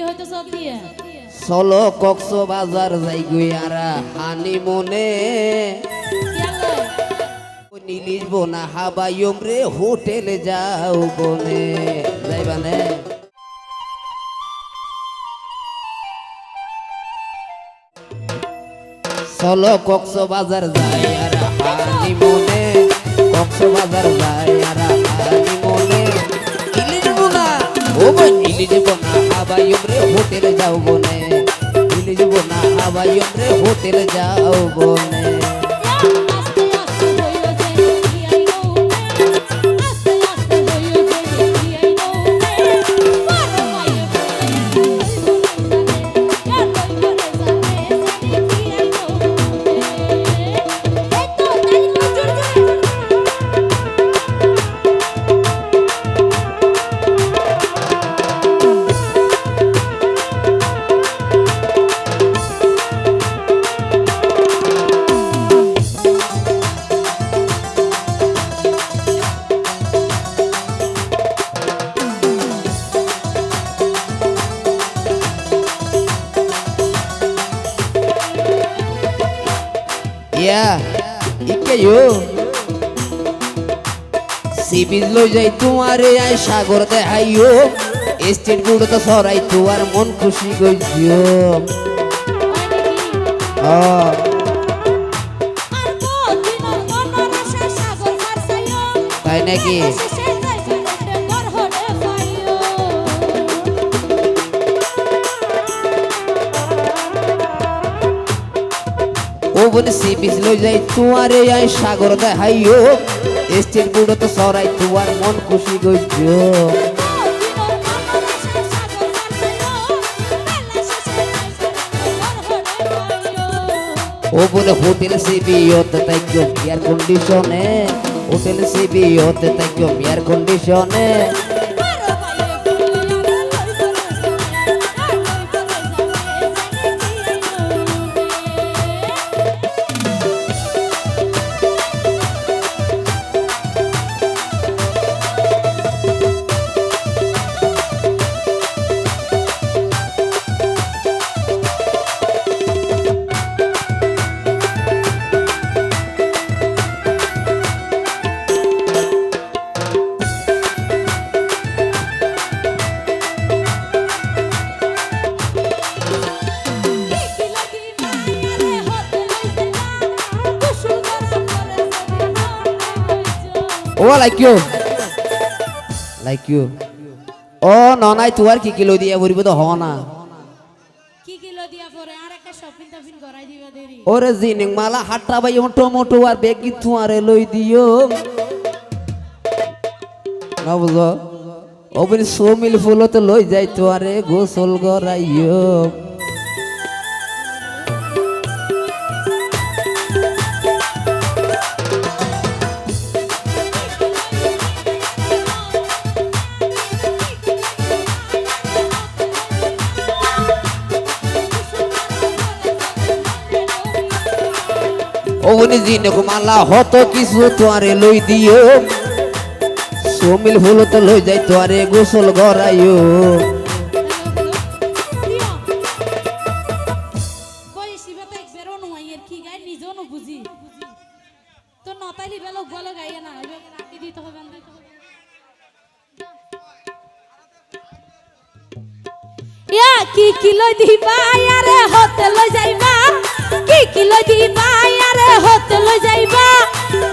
কি হইতেছ দিয়ে? চলো কক্স বাজার যাই গুইয়ারা হানি মনে নিলিশ বোনা হাবাইম রে, হোটেলে যাও বনে। যাইবানে চলো কক্স বাজার যাই আর হানি মনে যাই আর হানি মনে বোনা ও বোনা হাবাইম রে হোটেলে যাও বনে ইলিশ বোনা হাবাইম রে হোটেলে যাও বনে ইয়া ইকে ইউ সিবিজ লই যাই তোমারে আই সাগর দেখাইও স্টেটগুলো তো সরাই তোমার মন খুশি গইছিও তাই নাকি? ও বলে সিবিজ লই যাই তোমারে আই সাগর দেখাইও গুলো তো সরাই, তোমার মন খুশি গইছিও ও বলে, হোটেল সিবি হতে তাই কেউ এয়ার কন্ডিশনে হোটেল সিবি হতে তাই কেউ এয়ার কন্ডিশনে ও লাইক ইউ লাইক ইউ ও ননাই তুয়ার কি কিলো দিয়া বলিব তো হ না কি কিলো দিয়া পরে আর একটা শপিং টপিং করাই দিবা দেরি ওরে জিনিং মালা হাট্টা বাই মোটো মোটো আর বেগি তুয়ারে লই দিও না বুঝো ওবিন সোমিল ফুল তো লই যাই তুয়ারে গোসল গরাইও ওবনি জিনিক মালা হত কিছু তুয়ারে লই দিও। সোমিল ফুল তো লই যাই তুয়ারে গোসল অনুমাইয়ের কি কি কিলো দিবা? আরে হোটেল যাইবা। কি কিলো দিবা আরে হোটেল যাইবা?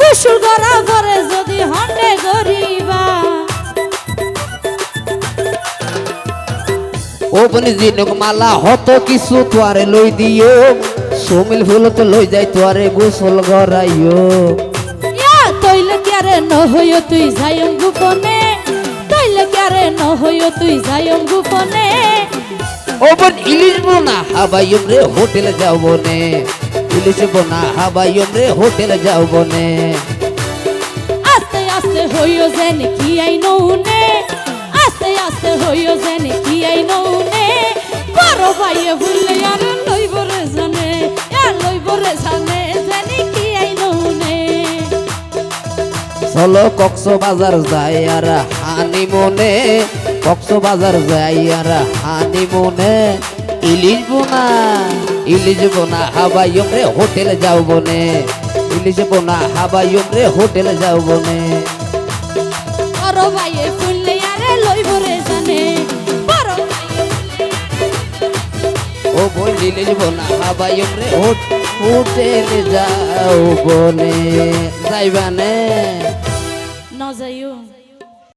গুসুল গরা করে যদি হন্ডে গরিবা ওবনি জিনিক মালা হত কিছু তুয়ারে লই দিও। সোমিল ফুল তো লই যাই তুয়ারে গোসল গরাইও ইয়া তৈলে কি আরে ন হইও তুই যাইম গোপনে তৈলে কি আরে ন হইও তুই যাইম গোপনে ওবন ইলিশ বোনা। হাবাইম রে হোটেলে যাব নে ইলিশ বোনা হাবাইম রে হোটেল যাও বনে। আস্তে আস্তে হইও যেন কি আই নৌনে। আস্তে আস্তে হইও যেন কি আই নৌনে। বড় ভাইয়ে ভুললে আর লইব রে জানে আর লইব রে জানে জানি কি আই নৌনে। চলো কক্স বাজার যাই আর হানি মনে কক্স বাজার যাই আর হানি মনে ইলিশ বোনা ইলিশ বোনা হাবাইম রে হোটেল যাও বনে ইলিশ বোনা হাবাইম রে হোটেল যাও বনে। বড় ভাইয়ে ভুললে আর লইব রে জানে ও বই ইলিশ বোনা হাবাইম রে হোটেল যাও বনে যাইবানে